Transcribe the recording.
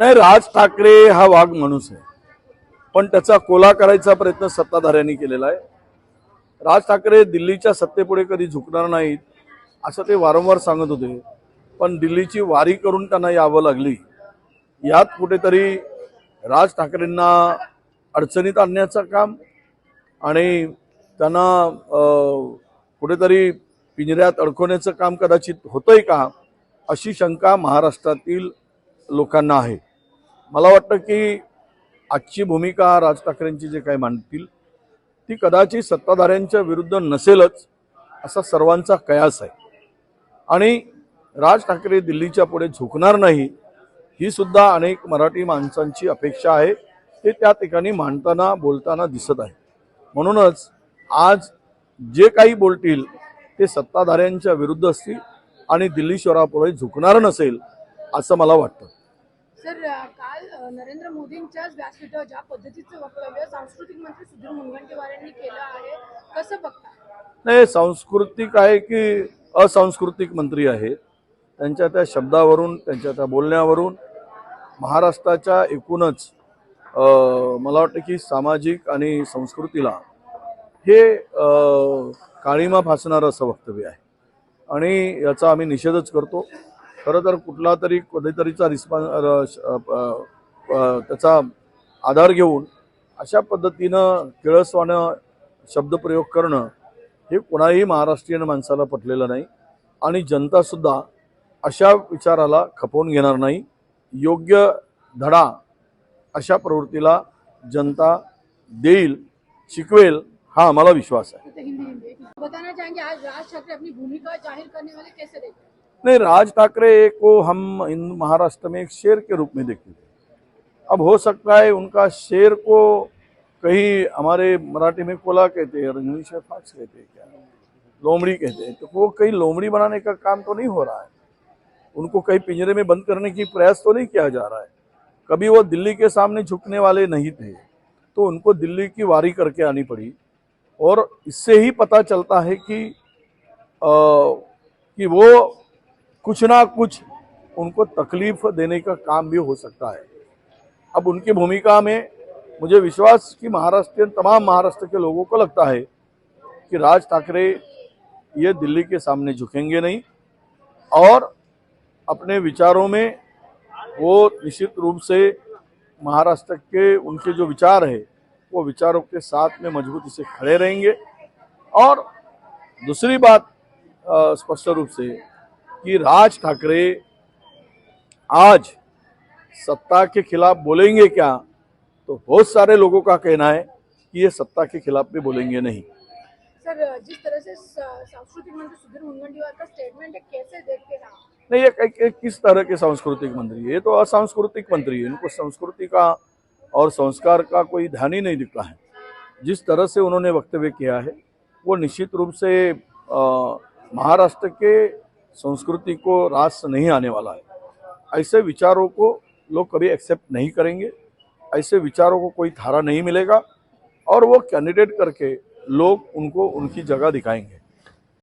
नाही राज ठाकरे हा वाघ माणूस आहे. पण त्याचा कोला करायचा प्रयत्न सत्ताधाऱ्यांनी केलेला आहे. राज ठाकरे दिल्लीच्या सत्तेपुढे कधी झुकणार नाहीत असं ते वारंवार सांगत होते. पण दिल्लीची वारी करून त्यांना यावं लागली. यात कुठेतरी राज ठाकरेंना अडचणीत आणण्याचं काम आणि त्यांना कुठेतरी पिंजऱ्यात अडकवण्याचं काम कदाचित होतंय का अशी शंका महाराष्ट्रातील लोकांना आहे. मला वाटतं की आजची भूमिका राज ठाकरेंची जे काही मांडतील ती कदाचित सत्ताधाऱ्यांच्या विरुद्ध नसेलच असा सर्वांचा कयास आहे. आणि राज ठाकरे दिल्लीच्या पुढे झुकणार नाही ही सुद्धा अनेक मराठी माणसांची अपेक्षा आहे ते त्या ठिकाणी मांडताना बोलताना दिसत आहे. म्हणूनच आज जे काही बोलतील ते सत्ताधाऱ्यांच्या विरुद्ध असतील आणि दिल्ली शहरापुढे झुकणार नसेल असं मला वाटतं. सर काल नरेंद्र मोदींच्याच व्यासपीठावर ज्या पद्धतीचं वक्तव्य सांस्कृतिक मंत्री सुधीर मुनगंटीवार यांनी केलं आहे कसं बघता? नाही सांस्कृतिक आहे की असांस्कृतिक मंत्री आहेत. त्यांच्या त्या शब्दावरून त्यांच्या त्या बोलण्यावरून महाराष्ट्राच्या एकूणच मला वाटतं की सामाजिक आणि संस्कृतीला हे काळीमा फासणारं असं वक्तव्य आहे. आणि याचा आम्ही निषेधच करतो. खरं तर कुठला तरी कधीतरीचा रिस्पॉन्स त्याचा आधार घेऊन अशा पद्धतीनं किळसवानं शब्दप्रयोग करणं हे कोणाही महाराष्ट्रीयन माणसाला पटलेलं नाही आणि जनतासुद्धा अशा विचाराला खपवून घेणार नाही. योग्य धडा अशा प्रवृत्तीला जनता देईल शिकवेल हा आम्हाला विश्वास आहे. बताना चाहेंगे आज राज ठाकरे अपनी भूमिका जाहिर करने वाले कैसे देखते नहीं राज ठाकरे को हम इन महाराष्ट्र में एक शेर के रूप में देखते थे। अब हो सकता है उनका शेर को कहीं हमारे मराठी में कोला कहते हैं और इंग्लिश में फाक्स कहते हैं क्या? लोमड़ी कहते हैं। तो वो कहीं लोमड़ी बनाने का काम तो नहीं हो रहा है। उनको कहीं पिंजरे में बंद करने की प्रयास तो नहीं किया जा रहा है। कभी वो दिल्ली के सामने झुकने वाले नहीं थे तो उनको दिल्ली की वारी करके आनी पड़ी। और इससे ही पता चलता है कि अ, कि वो कुछ ना कुछ उनको तकलीफ़ देने का काम भी हो सकता है। अब उनकी भूमिका में मुझे विश्वास कि महाराष्ट्रीयन तमाम महाराष्ट्र के लोगों को लगता है कि राज ठाकरे ये दिल्ली के सामने झुकेंगे नहीं और अपने विचारों में वो निश्चित रूप से महाराष्ट्र के उनके जो विचार है, वो विचारों के साथ में मजबूती से खड़े रहेंगे। और दूसरी बात स्पष्ट रूप से कि राज ठाकरे आज सत्ता के खिलाफ बोलेंगे क्या? तो बहुत सारे लोगों का कहना है कि ये सत्ता के खिलाफ भी बोलेंगे नहीं। सर जिस तरह से सांस्कृतिक मंत्री सुधीर मुनगंटीवार का स्टेटमेंट है कैसे देखते हैं नहीं ये एक किस तरह के सांस्कृतिक मंत्री है? ये तो असांस्कृतिक मंत्री है। इनको संस्कृति का और संस्कार का कोई ध्यान ही नहीं दिखता है। जिस तरह से उन्होंने वक्तव्य किया है वो निश्चित रूप से महाराष्ट्र के संस्कृति को रास नहीं आने वाला है। ऐसे विचारों को लोग कभी एक्सेप्ट नहीं करेंगे। ऐसे विचारों को कोई थारा नहीं मिलेगा। और वो कैंडिडेट करके लोग उनको उनकी जगह दिखाएँगे।